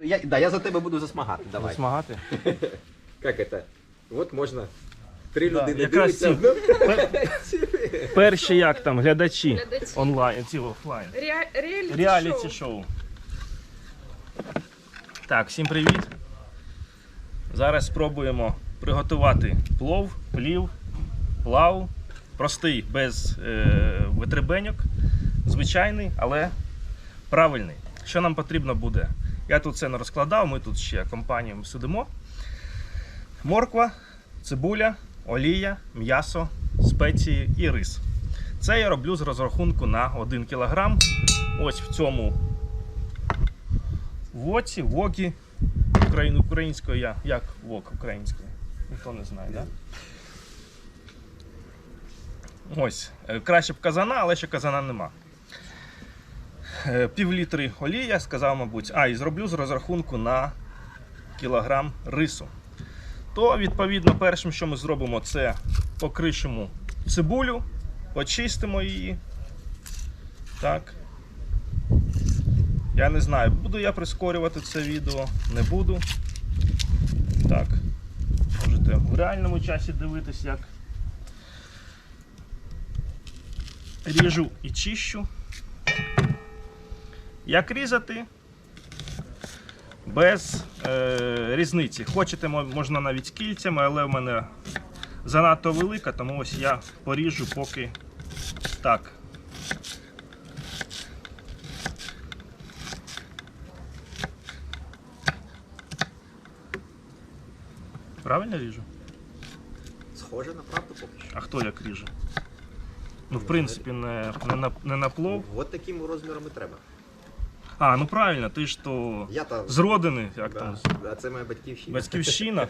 Я, да, я за тебе буду засмагати, давай. Засмагати. Як це? От можна три Да, людини якраз дивляться. ці- Перші як там, глядачі Глядачі. онлайн, ці офлайн. Реа- реаліті, Реаліті шоу. шоу. Так, всім привіт. Зараз спробуємо приготувати плов, плів, плав. Простий, без е, витребеньок. Звичайний, але правильний. Що нам потрібно буде? Я тут це не розкладав, ми тут ще компанією сидимо. Морква, цибуля, олія, м'ясо, спеції і рис. Це я роблю з розрахунку на 1 кг. Ось в цьому воці, вокі Україн, українською я. Як вок українською? Ніхто не знає, так? Ось. е, Краще б казана, але ще казана нема. Е, Пів літри олія, сказав, мабуть. А, і зроблю з розрахунку на кілограм рису. То, відповідно, першим, що ми зробимо, це покришимо цибулю, очистимо її. Так. Я не знаю, буду я прискорювати це відео, не буду. Так. Можете в реальному часі дивитись, як ріжу і чищу. Як різати? Без е, різниці. Хочете, можна навіть кільцями, але в мене занадто велика, тому ось я поріжу поки так. Правильно ріжу? Схоже на правду поки що. А хто як ріже? Ну, в принципі, не, не, на, не на плов. От такими розмірами треба. А, ну правильно, ти ж то Я там. з родини, як да, там, да, це моя батьківщина. батьківщина.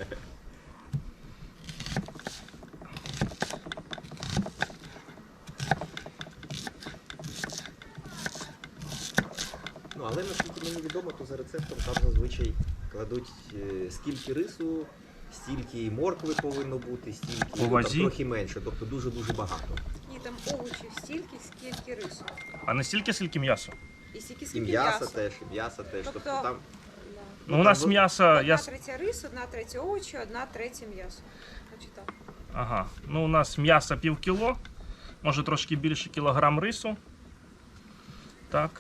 Ну, але наскільки мені відомо, то за рецептом там зазвичай кладуть е, скільки рису, стільки і моркви повинно бути, стільки По ну, там вазі? трохи менше, тобто дуже-дуже багато. І там овочів стільки, скільки рису. А не стільки, скільки м'ясо. І скільки м'ясо м'яса. теж, і м'ясо теж. Тобто, Тобто- там Да. Ну, у нас ви- м'ясо. Одна Я... с- третя рис, одна третя овочі, одна третя м'ясо. Значить так. Ага. Ну, у нас м'ясо пів кіло, може трошки більше кілограм рису. Так.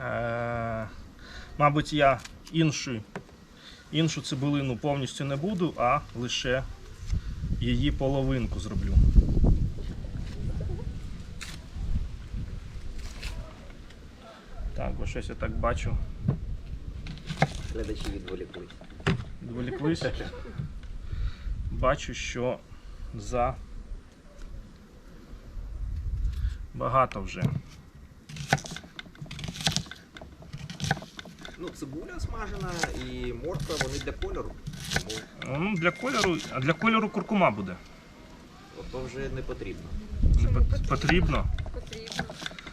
Е, мабуть, я іншу, іншу цибулину повністю не буду, а лише її половинку зроблю. Так, бо щось я так бачу. глядачі відволікують. Відволіклись. Бачу, що за багато вже. Ну, цибуля смажена і морква, вони для кольору. Тому Ну, для кольору, а для кольору куркума буде. то вже не потрібно. Не Потрібно. Потрібно.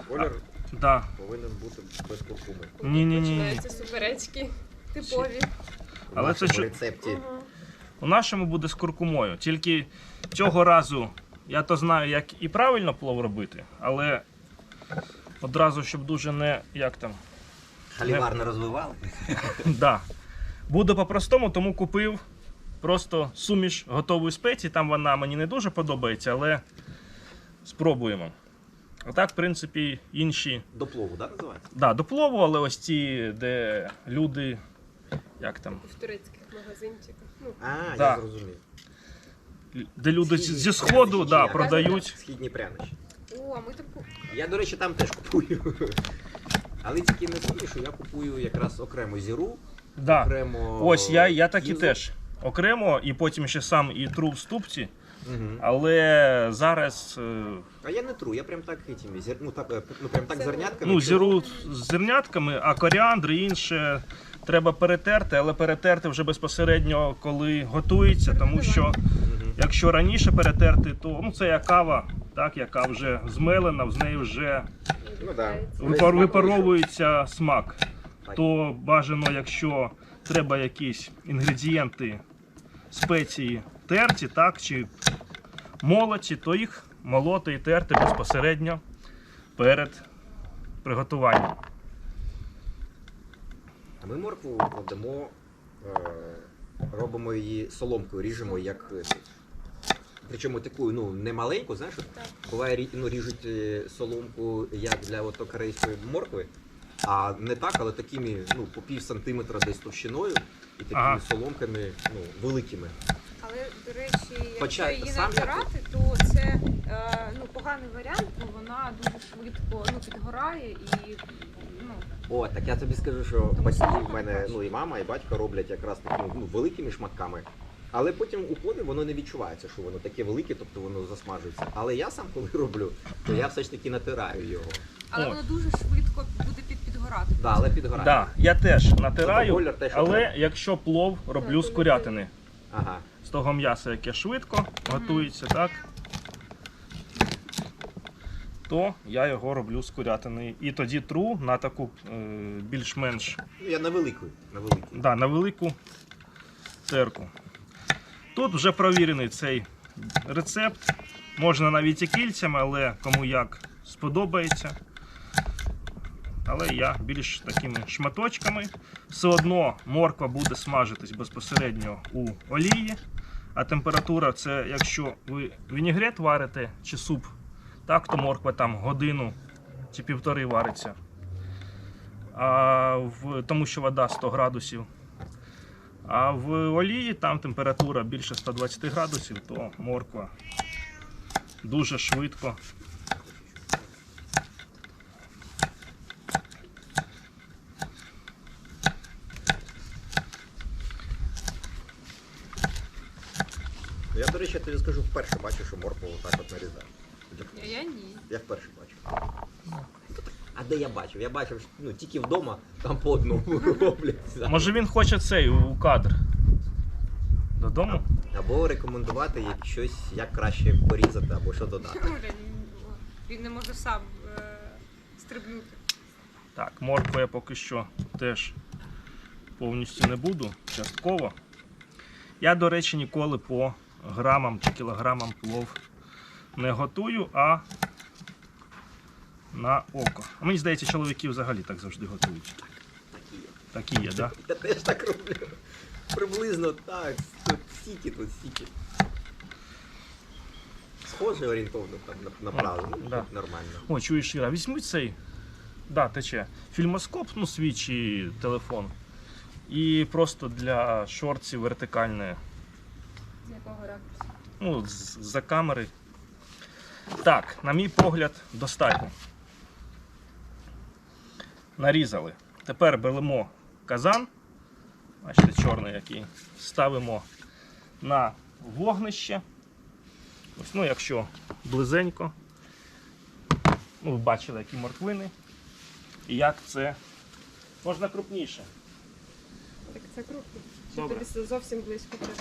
Колір Да. повинен бути без куркуми. Ні, ні, ні. Починаються суперечки типові. Але це що- рецепті. У нашому буде з куркумою. Тільки цього разу я то знаю, як і правильно плов робити, але одразу, щоб дуже не як там. Халівар не розвивали. Да. Буду по-простому, тому купив просто суміш готової спеції. Там вона мені не дуже подобається, але спробуємо. А так, в принципі, інші. До плову, так, називається? Да, до плову, але ось ті, де люди. Як там? В турецьких магазинчиках. Ну, А, Да. я зрозумів. Де люди Східні зі сходу прянощі, да, продають. Східні прянощі. о, а ми таку. Я, до речі, там теж купую. Але тільки не помню, що я купую якраз окремо зіру, Да. окремо. Ось я, я так і теж. Окремо, і потім ще сам і тру в ступці. Мгм. Але зараз е, А я не тру, я прям так этими, зер... ну, так, е, ну прям так зернятками. ну, чу- зіру з зернятками, а коріандр і інше треба перетерти, але перетерти вже безпосередньо, коли готується, тому що Мгм. якщо раніше перетерти, то ну, це як кава, так, яка вже змелена, з неї вже Ну, да. Весь випар- смак випаровується смак. Так. То бажано, якщо треба якісь інгредієнти, спеції терті, так, чи молоті, то їх молоти і терти безпосередньо перед приготуванням. Ми моркву кладемо, е, робимо її соломкою, ріжемо як. е, Причому таку, ну, не маленьку, знаєш, Так. буває ну, ріжуть е, соломку як для ото корейської моркви, а не так, але такими ну, по пів сантиметра десь товщиною і такими Ага. соломками ну, великими. До речі, якщо її сам я- набирати, то це е, ну, поганий варіант, бо вона дуже швидко ну, підгорає і ну, О, так я тобі скажу, що батьки в мене, ну і мама, і батько роблять якраз такими ну, великими шматками. Але потім у плові воно не відчувається, що воно таке велике, тобто воно засмажується. Але я сам, коли роблю, то я все ж таки натираю його. але О. воно дуже швидко буде під, підгорати. Да, але підгорає. Да, я теж натираю, Тобто колір те, але якщо плов роблю з курятини, Ага. З того м'яса, яке швидко готується, так? То я його роблю з курятини. І тоді тру на таку е, більш-менш я на велику. На велику. да, на велику терку. Тут вже провірений цей рецепт. Можна навіть і кільцями, але кому як сподобається. Але я більш такими шматочками. Все одно морква буде смажитись безпосередньо у олії. А температура це якщо ви вінігрет варите чи суп, так, то морква там годину чи півтори вариться. А в, тому що вода 100 градусів. А в олії там температура більше 120 градусів, то морква дуже швидко. Ну, Я, до речі, тобі скажу, вперше бачу, що моркву так от нарізають. А я ні. Я вперше бачу. А де я бачив? Я бачив що, ну, тільки вдома, там по одному роблять. Може він хоче цей у кадр. Додому? Або рекомендувати як щось, як краще порізати, або що додати. Він не може сам е, стрибнути. Так, моркву я поки що теж повністю не буду, частково. Я, до речі, ніколи по грамам чи кілограмам плов не готую, а на око. А мені здається, чоловіки взагалі так завжди готують. Такі є. Так? Я теж так роблю. Приблизно так. Тут стільки, тут стільки. Схоже орієнтовно там на, правду. Ну, Да. тут нормально. О, чуєш, Іра, візьми цей. Да, тече. Фільмоскоп, ну, свій чи телефон. І просто для шортів вертикальне. Якого ракурсу? Ну, за камери. Так, на мій погляд, достатньо. Нарізали. Тепер беремо казан. Бачите, чорний який. Ставимо на вогнище. Ось, ну, якщо близенько. Ну, ви бачили, які морквини. І як це можна крупніше. Так це крупно. Чи Добре. тобі зовсім близько треба?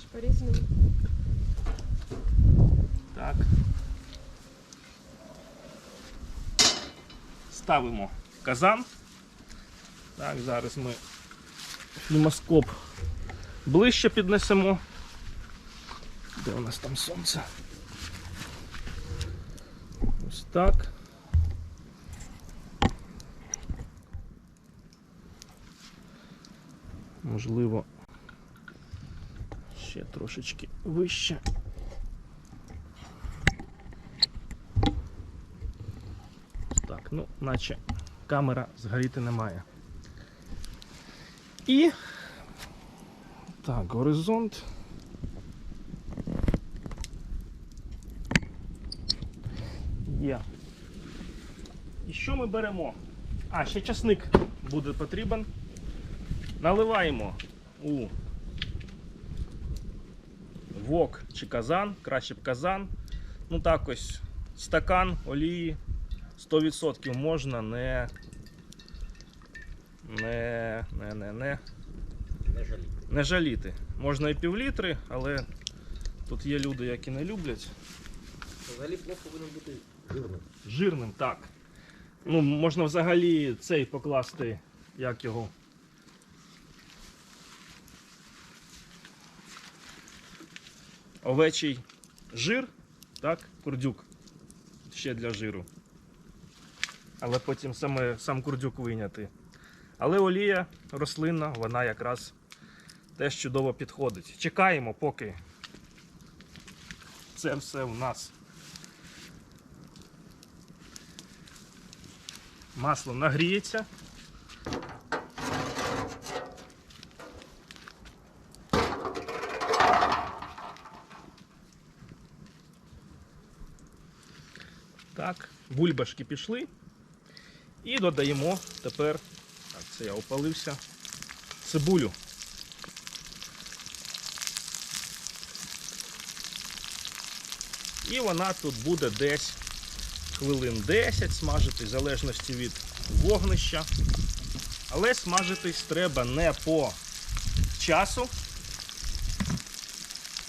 Ж по-різному. Так. Ставимо казан. Так, зараз ми фільмоскоп ближче піднесемо. Де у нас там сонце? Ось так. Можливо, ще трошечки вище. Так, ну, наче камера згоріти не має. І. Так, горизонт. Є. І що ми беремо? А, ще часник буде потрібен. Наливаємо у вок чи казан, краще б казан. Ну так ось стакан олії 100% можна не. Не, не, не, не, Не жаліть. не жаліти. Можна і півлітри, але тут є люди, які не люблять. Взагалі плов повинен бути жирним. Жирним, так. Ну, можна взагалі цей покласти, як його. Овечий жир, так, курдюк. Ще для жиру. але потім саме, сам курдюк вийняти. Але олія рослинна, вона якраз теж чудово підходить. Чекаємо, поки це все у нас масло нагріється. Так, бульбашки пішли. І додаємо тепер, так, це я опалився, цибулю. І вона тут буде десь хвилин 10 смажитись, в залежності від вогнища. Але смажитись треба не по часу,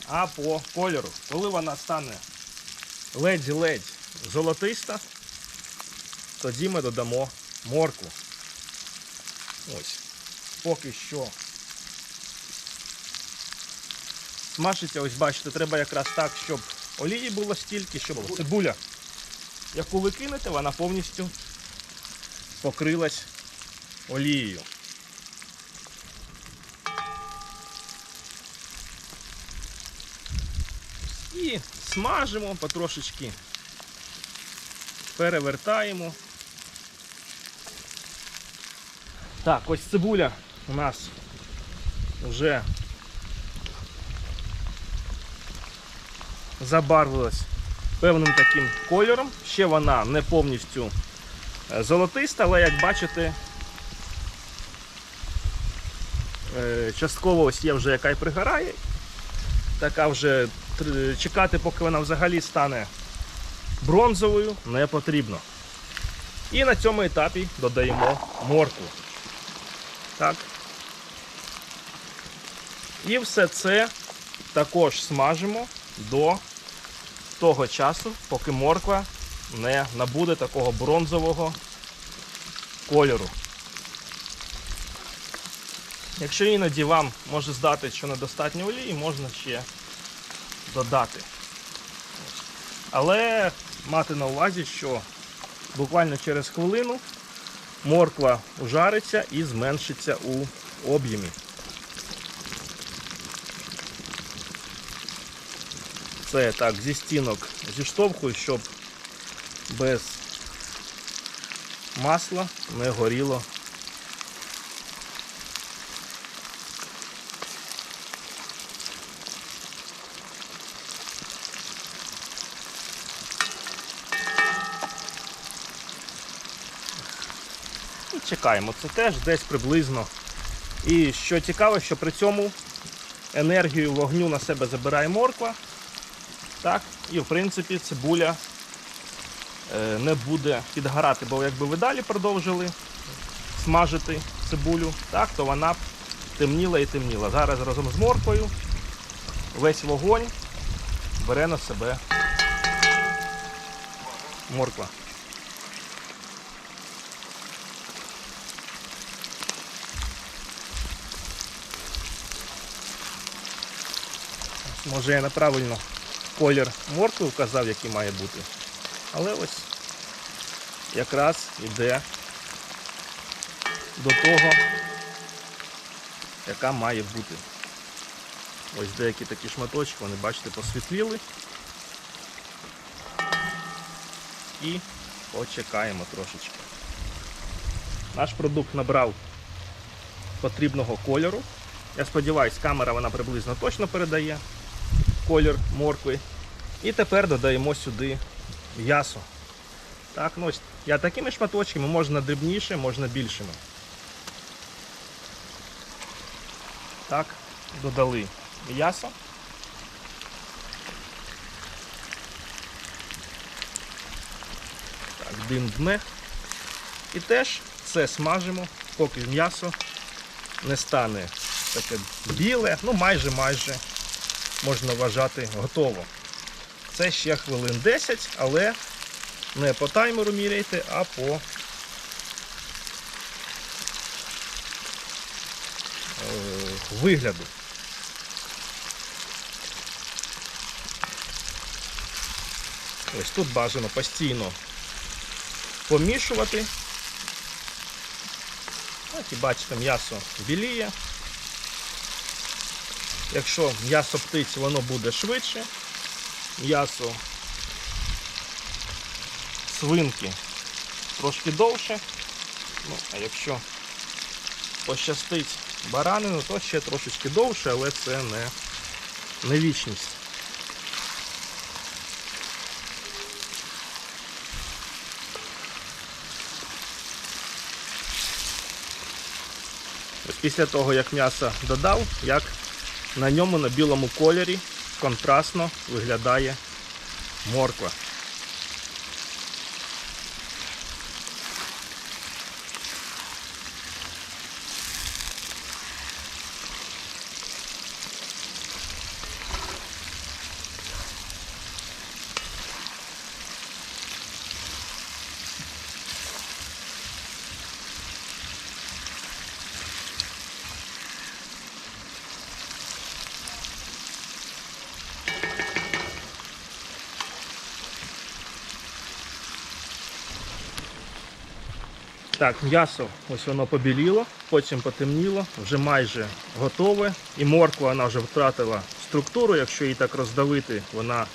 а по кольору. Коли вона стане ледь-ледь золотиста, тоді ми додамо моркву. Ось. Поки що. Смажиться, ось бачите, треба якраз так, щоб олії було стільки, щоб цибуля, яку ви кинете, вона повністю покрилась олією. І смажимо потрошечки, перевертаємо. Так, ось цибуля у нас вже забарвилась певним таким кольором. Ще вона не повністю е, золотиста, але як бачите, е, частково ось є вже яка й пригорає. Така вже чекати, поки вона взагалі стане бронзовою, не потрібно. І на цьому етапі додаємо моркву. Так. І все це також смажимо до того часу, поки морква не набуде такого бронзового кольору. Якщо іноді вам може здати, що недостатньо олії, можна ще додати. Але мати на увазі, що буквально через хвилину морква ужариться і зменшиться у об'ємі. Це так зі стінок зіштовхую, щоб без масла не горіло. Чекаємо. Це теж десь приблизно. І що цікаво, що при цьому енергію вогню на себе забирає морква. Так, і в принципі цибуля е, не буде підгорати, бо якби ви далі продовжили смажити цибулю, так, то вона б темніла і темніла. Зараз разом з морквою весь вогонь бере на себе морква. Може я неправильно колір моркви вказав, який має бути. Але ось якраз іде до того, яка має бути. Ось деякі такі шматочки, вони, бачите, посвітліли. І почекаємо трошечки. Наш продукт набрав потрібного кольору. Я сподіваюся, камера вона приблизно точно передає колір моркви. І тепер додаємо сюди м'ясо. Так, ну я такими шматочками, можна дрібніше, можна більшими. Так, додали м'ясо. Так, дим дме. І теж це смажимо, поки м'ясо не стане таке біле, ну майже майже можна вважати готово. Це ще хвилин 10, але не по таймеру міряйте, а по е, вигляду. Ось тут бажано постійно помішувати. От і бачите, м'ясо біліє. Якщо м'ясо птиці, воно буде швидше. М'ясо свинки трошки довше. Ну, а якщо пощастить баранину, то ще трошечки довше, але це не, не вічність. Після того, як м'ясо додав, як на ньому на білому кольорі контрастно виглядає морква. Так, м'ясо ось воно побіліло, потім потемніло, вже майже готове. І морква вона вже втратила структуру, якщо її так роздавити, вона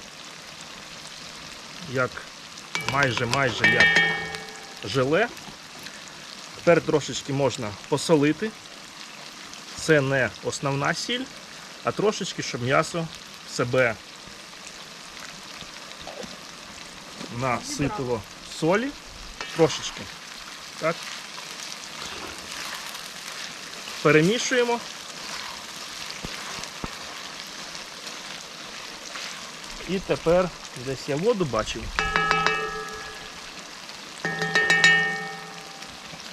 як майже майже як желе. Тепер трошечки можна посолити. Це не основна сіль, а трошечки, щоб м'ясо себе наситило солі. Трошечки. Так. Перемішуємо. І тепер десь я воду бачив.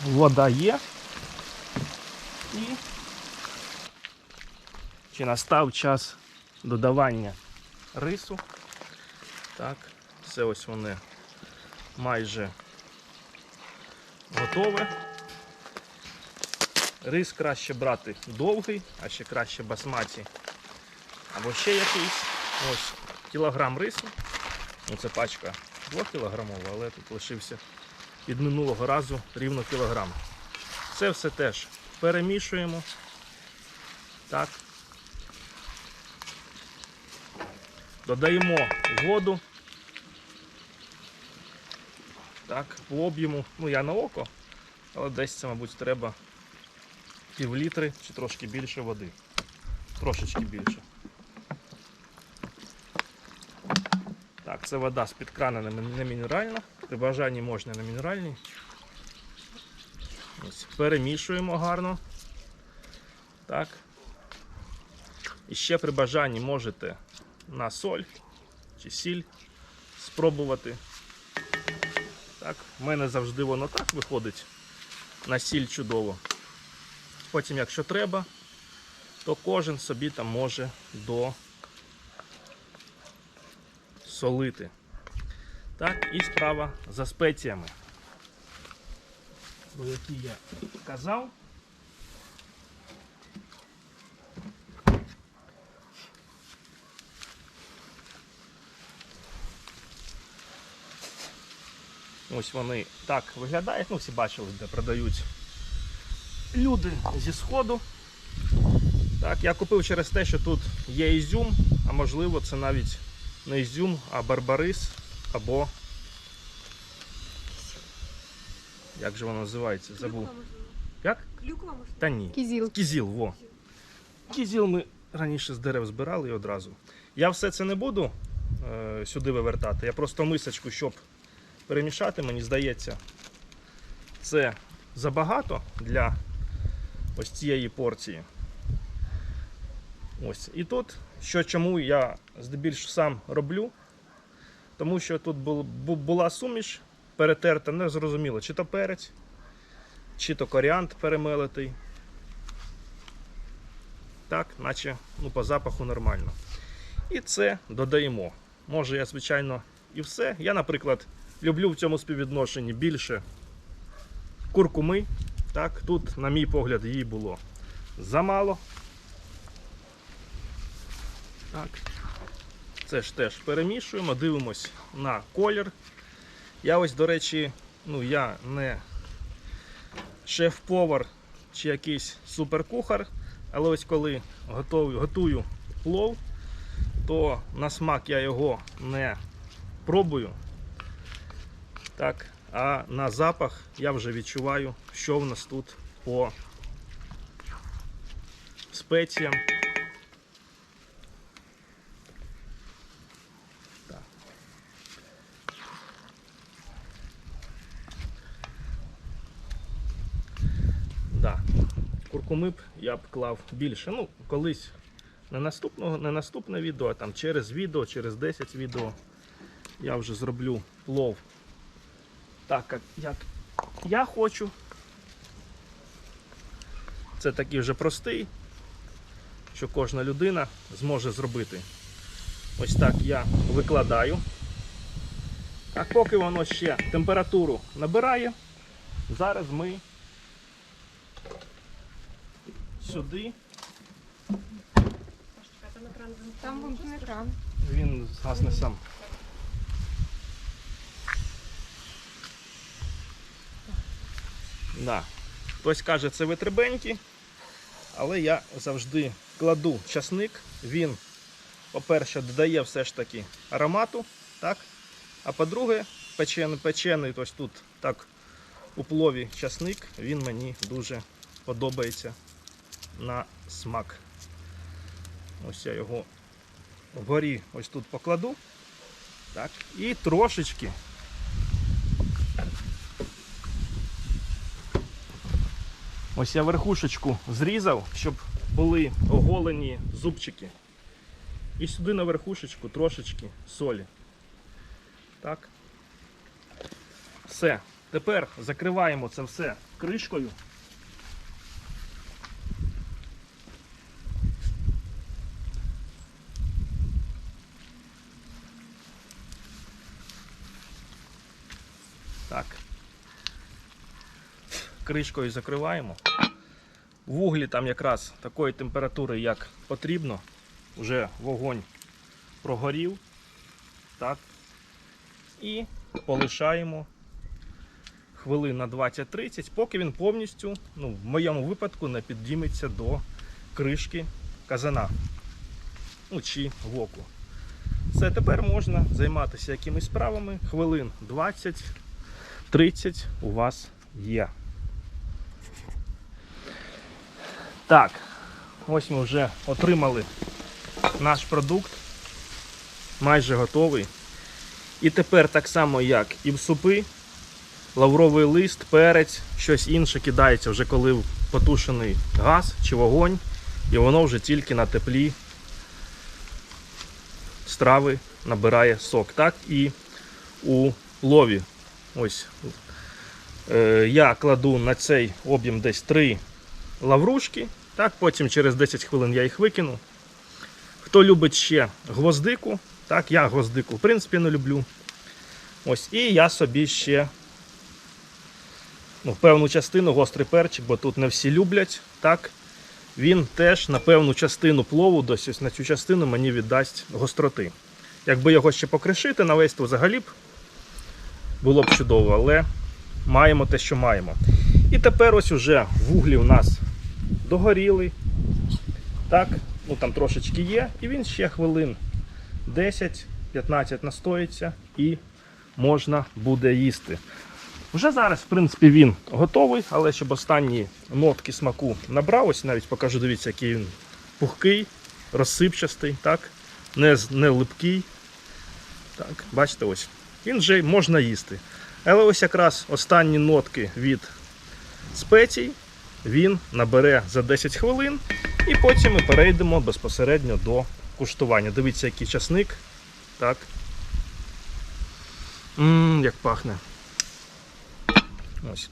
Вода є. І чи настав час додавання рису. Так, це ось вони майже готове. Рис краще брати довгий, а ще краще басматі. Або ще якийсь. Ось кілограм рису. Ну, це пачка 2 кілограмова, але тут лишився від минулого разу рівно кілограм. Це все теж перемішуємо. Так. Додаємо воду. Так, по об'єму, ну я на око, але десь це, мабуть, треба пів літри чи трошки більше води. Трошечки більше. Так, це вода з-під крана не мінеральна. При бажанні можна на мінеральній. Ось, перемішуємо гарно. Так. І ще при бажанні можете на соль чи сіль спробувати. Так, в мене завжди воно так виходить на сіль чудово. Потім, якщо треба, то кожен собі там може досолити. Так, і справа за спеціями. Про які я казав. Ось вони так виглядають. Ну, всі бачили, де продають люди зі сходу. Так, я купив через те, що тут є ізюм, а можливо це навіть не ізюм, а барбарис або. Як же воно називається? Забув. Клюква. Як? Клюква, можливо. Та ні. Кізіл. Кізіл, во. Кізіл ми раніше з дерев збирали і одразу. Я все це не буду е, сюди вивертати. Я просто мисочку, щоб перемішати, мені здається, це забагато для ось цієї порції. Ось. І тут, що чому я здебільшого сам роблю, тому що тут бу- бу- була суміш перетерта, не зрозуміло, чи то перець, чи то коріант перемелитий. Так, наче ну, по запаху нормально. І це додаємо. Може, я, звичайно, і все. Я, наприклад, люблю в цьому співвідношенні більше куркуми. Так, тут, на мій погляд, її було замало. Так. Це ж теж перемішуємо, дивимось на колір. Я ось, до речі, ну, я не шеф-повар чи якийсь суперкухар, але ось коли готую, готую плов, то на смак я його не пробую. Так, а на запах я вже відчуваю, що в нас тут по спеціям. Так. Да. Куркуми б я б клав більше. Ну, колись не наступного, не наступне відео, а там через відео, через 10 відео я вже зроблю плов так, як, як я хочу. Це такий вже простий, що кожна людина зможе зробити. Ось так я викладаю. А поки воно ще температуру набирає, зараз ми сюди, Там вимкнений екран. він згасне сам. Да. Хтось каже, це витребенькі, але я завжди кладу часник. Він, по-перше, додає все ж таки аромату, так? а по-друге, печений, печений ось тут так у плові часник, він мені дуже подобається на смак. Ось я його вгорі ось тут покладу. Так, і трошечки. Ось я верхушечку зрізав, щоб були оголені зубчики. І сюди на верхушечку трошечки солі. Так. Все. Тепер закриваємо це все кришкою. Так. Кришкою закриваємо. Вуглі там якраз такої температури, як потрібно. Вже вогонь прогорів. Так. І полишаємо хвилин на 20-30, поки він повністю, ну, в моєму випадку, не підійметься до кришки казана. Ну, чи воку. Все, тепер можна займатися якимись справами. Хвилин 20 30 у вас є. Так, ось ми вже отримали наш продукт. Майже готовий. І тепер так само, як і в супи, лавровий лист, перець, щось інше кидається вже коли потушений газ чи вогонь, і воно вже тільки на теплі страви набирає сок. Так і у лові. Ось е, я кладу на цей об'єм десь 3 лаврушки. Так, потім через 10 хвилин я їх викину. Хто любить ще гвоздику, так, я гвоздику в принципі не люблю. Ось, і я собі ще ну, певну частину гострий перчик, бо тут не всі люблять. Так, він теж на певну частину плову, ось на цю частину мені віддасть гостроти. Якби його ще покришити на весь, то взагалі б було б чудово, але маємо те, що маємо. І тепер ось уже вуглі у нас догоріли. Так, ну там трошечки є, і він ще хвилин 10-15 настоїться і можна буде їсти. Вже зараз, в принципі, він готовий, але щоб останні нотки смаку набрав, ось навіть покажу, дивіться, який він пухкий, розсипчастий, так? Не, не липкий. Так, бачите, ось. Він вже можна їсти. Але ось якраз останні нотки від спецій він набере за 10 хвилин, і потім ми перейдемо безпосередньо до куштування. Дивіться, який часник. Так. Ммм, як пахне. Ось.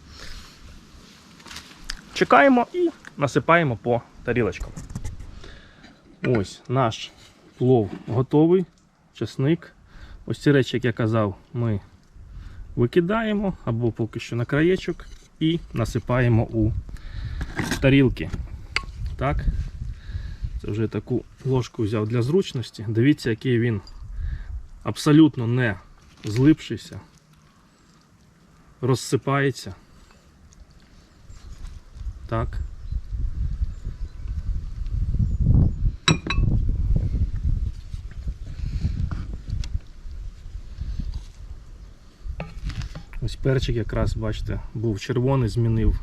Чекаємо і насипаємо по тарілочкам. Ось наш плов готовий. Часник. Ось ці речі, як я казав, ми викидаємо або поки що на краєчок і насипаємо у тарілки. Так. Це вже таку ложку взяв для зручності. Дивіться, який він абсолютно не злипшийся. розсипається. Так. Ось перчик якраз, бачите, був червоний, змінив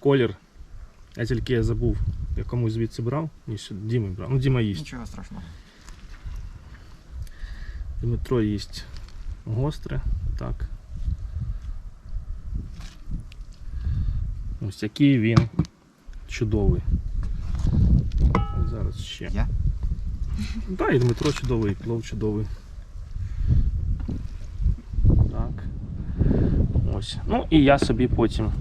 колір. Я тільки я забув, я комусь звідси брав. Ні, Діми брав. Ну, Діма їсть. Нічого страшного. Дмитро їсть гостре. Так. Ось який він чудовий. Зараз ще. Я? Так, і Дмитро чудовий, і плов чудовий. Так. Ось. Ну і я собі потім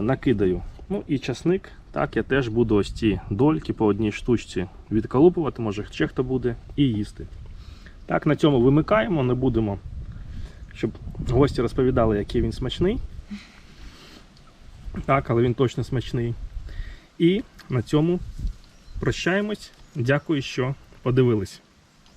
накидаю. Ну і часник. Так, я теж буду ось ці дольки по одній штучці відколупувати, може ще хто буде, і їсти. Так, на цьому вимикаємо, не будемо, щоб гості розповідали, який він смачний. Так, але він точно смачний. І на цьому прощаємось. Дякую, що подивились.